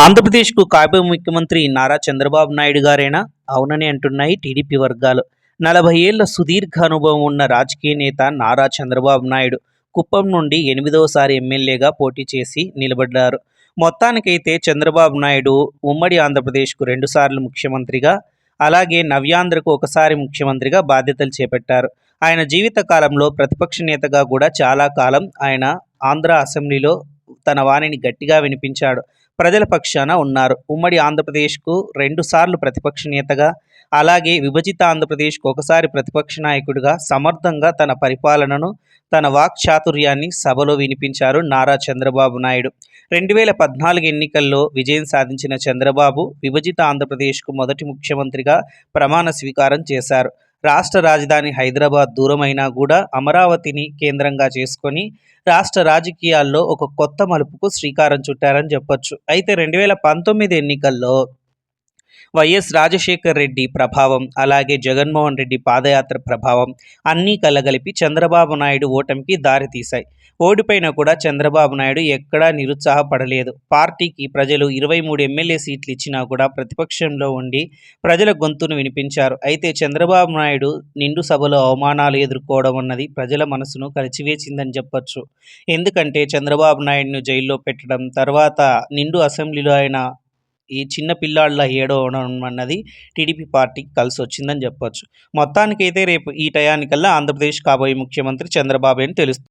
ఆంధ్రప్రదేశ్కు కాబోయే ముఖ్యమంత్రి నారా చంద్రబాబు నాయుడు గారేనా? అవునని అంటున్నాయి టీడీపీ వర్గాలు. నలభై ఏళ్ళ సుదీర్ఘ అనుభవం ఉన్న రాజకీయ నేత నారా చంద్రబాబు నాయుడు కుప్పం నుండి ఎనిమిదవసారి ఎమ్మెల్యేగా పోటీ చేసి నిలబడ్డారు. మొత్తానికైతే చంద్రబాబు నాయుడు ఉమ్మడి ఆంధ్రప్రదేశ్కు రెండుసార్లు ముఖ్యమంత్రిగా అలాగే నవ్యాంధ్రకు ఒకసారి ముఖ్యమంత్రిగా బాధ్యతలు చేపట్టారు. ఆయన జీవిత కాలంలో ప్రతిపక్ష నేతగా కూడా చాలా కాలం ఆయన ఆంధ్ర అసెంబ్లీలో తన వాణిని గట్టిగా వినిపించాడు. ప్రజల పక్షాన ఉన్నారు. ఉమ్మడి ఆంధ్రప్రదేశ్కు రెండుసార్లు ప్రతిపక్ష నేతగా అలాగే విభజిత ఆంధ్రప్రదేశ్కు ఒకసారి ప్రతిపక్ష నాయకుడిగా సమర్థంగా తన పరిపాలనను తన వాక్చాతుర్యాన్ని సభలో వినిపించారు నారా చంద్రబాబు నాయుడు. రెండు వేల పద్నాలుగు ఎన్నికల్లో విజయం సాధించిన చంద్రబాబు విభజిత ఆంధ్రప్రదేశ్కు మొదటి ముఖ్యమంత్రిగా ప్రమాణ స్వీకారం చేశారు. రాష్ట్ర రాజధాని హైదరాబాద్ దూరమైనా కూడా అమరావతిని కేంద్రంగా చేసుకొని రాష్ట్ర రాజకీయాల్లో ఒక కొత్త మలుపుకు శ్రీకారం చుట్టారని చెప్పొచ్చు. అయితే రెండు వేల పంతొమ్మిది ఎన్నికల్లో వైఎస్ రాజశేఖర్ రెడ్డి ప్రభావం అలాగే జగన్మోహన్ రెడ్డి పాదయాత్ర ప్రభావం అన్నీ కలగలిపి చంద్రబాబు నాయుడు ఓటమికి దారితీశాయి. ఓడిపోయినా కూడా చంద్రబాబు నాయుడు ఎక్కడా నిరుత్సాహపడలేదు. పార్టీకి ప్రజలు ఇరవై మూడు ఎమ్మెల్యే సీట్లు ఇచ్చినా కూడా ప్రతిపక్షంలో ఉండి ప్రజల గొంతును వినిపించారు. అయితే చంద్రబాబు నాయుడు నిండు సభలో అవమానాలు ఎదుర్కోవడం అన్నది ప్రజల మనసును కలిచివేసిందని చెప్పొచ్చు. ఎందుకంటే చంద్రబాబు నాయుడును జైల్లో పెట్టడం తర్వాత నిండు అసెంబ్లీలో ఆయన ఈ చిన్న పిల్లాళ్ళ ఏడవడం అన్నది టీడీపీ పార్టీకి కలిసి వచ్చిందని చెప్పొచ్చు. మొత్తానికైతే రేపు ఈ టయానికల్లా ఆంధ్రప్రదేశ్ కాబోయే ముఖ్యమంత్రి చంద్రబాబు అని తెలుస్తుంది